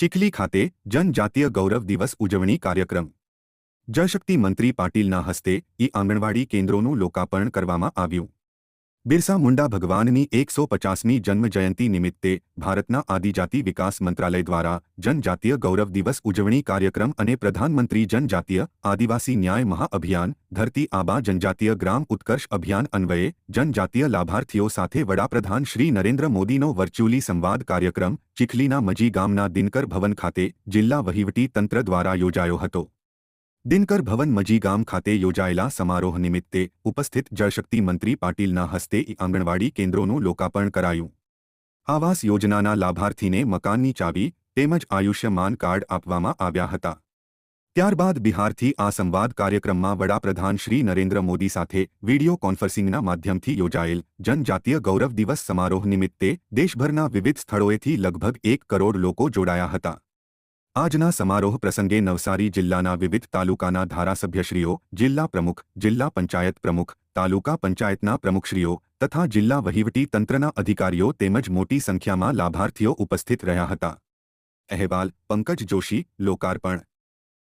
ચીખલી ખાતે જનજાતીય ગૌરવ દિવસ ઉજવણી કાર્યક્રમ. જળશક્તિ મંત્રી પાટીલના હસ્તે ઈ આંગણવાડી કેન્દ્રોનું લોકાર્પણ કરવામાં આવ્યું. બિરસા મુંડા ભગવાનની એકસો પચાસમી જન્મજયંતિ નિમિત્તે ભારતના આદિજાતિ વિકાસ મંત્રાલય દ્વારા જનજાતીય ગૌરવ દિવસ ઉજવણી કાર્યક્રમ અને પ્રધાનમંત્રી જનજાતીય આદિવાસી ન્યાય મહાઅભિયાન, ધરતી આબા જનજાતીય ગ્રામ ઉત્કર્ષ અભિયાન અન્વયે જનજાતીય લાભાર્થીઓ સાથે વડાપ્રધાન શ્રી નરેન્દ્ર મોદીનો વર્ચ્યુઅલી સંવાદ કાર્યક્રમ ચીખલીના મજી ગામના દિનકર ભવન ખાતે જિલ્લા વહીવટી તંત્ર દ્વારા યોજાયો હતો. દિનકર ભવન મજી ગામ ખાતે યોજાયેલા સમારોહ નિમિત્તે ઉપસ્થિત જળશક્તિ મંત્રી પાટીલના હસ્તે આંગણવાડી કેન્દ્રોનું લોકાર્પણ કરાયું. આવાસ યોજનાના લાભાર્થીને મકાનની ચાવી તેમજ આયુષ્યમાન કાર્ડ આપવામાં આવ્યા હતા. ત્યારબાદ બિહારથી આ સંવાદ કાર્યક્રમમાં વડાપ્રધાન શ્રી નરેન્દ્ર મોદી સાથે વિડિયો કોન્ફરન્સિંગના માધ્યમથી યોજાયેલ જનજાતીય ગૌરવ દિવસ સમારોહ નિમિત્તે દેશભરના વિવિધ સ્થળોએથી લગભગ એક કરોડ લોકો જોડાયા હતા. આજના સમારોહ પ્રસંગે નવસારી જિલ્લાના વિવિધ તાલુકાના ધારાસભ્યશ્રીઓ, જિલ્લા પ્રમુખ, જિલ્લા પંચાયત પ્રમુખ, તાલુકા પંચાયતના પ્રમુખશ્રીઓ તથા જિલ્લા વહીવટી તંત્રના અધિકારીઓ તેમજ મોટી સંખ્યામાં લાભાર્થીઓ ઉપસ્થિત રહ્યા હતા. અહેવાલ, પંકજ જોશી, લોકાર્પણ.